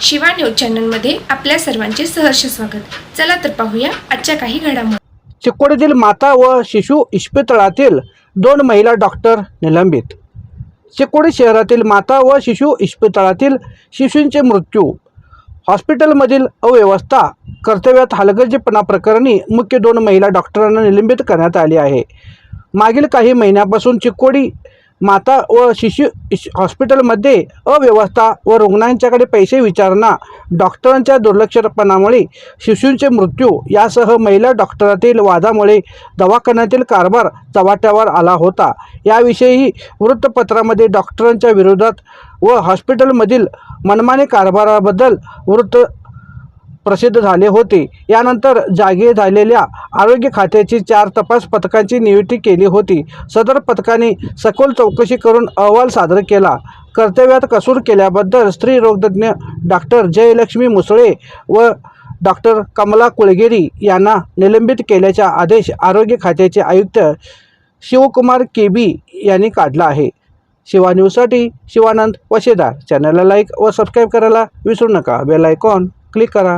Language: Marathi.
शिवा न्यूज चॅनलमध्ये आपल्या सर्वांचे सहर्ष स्वागत. चला तर पाहूया आजच्या काही घडामोडी चिकोडीतील माता व शिशु इस्पितळातील दोन महिला डॉक्टर निलंबित. चिकोडी शहरातील माता व शिशु इस्पितळातील शिशूंचे मृत्यू. हॉस्पिटलमधील अव्यवस्था कर्तव्यात हलगर्जीपणा प्रकरणी मुख्य दोन महिला डॉक्टरांना निलंबित करण्यात आले आहे. मागील काही महिन्यापासून चिकोडी माता व शिशु हॉस्पिटलमध्ये अव्यवस्था व रुग्णांच्याकडे पैसे विचारणा डॉक्टरांच्या दुर्लक्षपणामुळे शिशूंचे मृत्यू यासह महिला डॉक्टरातील वादामुळे दवाखान्यातील कारभार चव्हाट्यावर आला होता. याविषयी वृत्तपत्रामध्ये डॉक्टरांच्या विरोधात व हॉस्पिटलमधील मनमाने कारभाराबद्दल वृत्त प्रसिद्ध झाले होते. यानंतर जागे झालेल्या आरोग्य खात्याची चार तपास पथकांची नियुक्ती केली होती. सदर पथकाने सखोल चौकशी करून अहवाल सादर केला. कर्तव्यात कसूर केल्याबद्दल स्त्री रोगतज्ञ डॉक्टर जयलक्ष्मी मुसळे व डॉक्टर कमला कुळगेरी यांना निलंबित केल्याचा आदेश आरोग्य खात्याचे आयुक्त शिवकुमार के बी यांनी काढला आहे. शिवा न्यूजसाठी शिवानंद वशेदार. चॅनलला लाईक व सबस्क्राईब करायला विसरू नका. बेल आयकॉन क्लिक करा.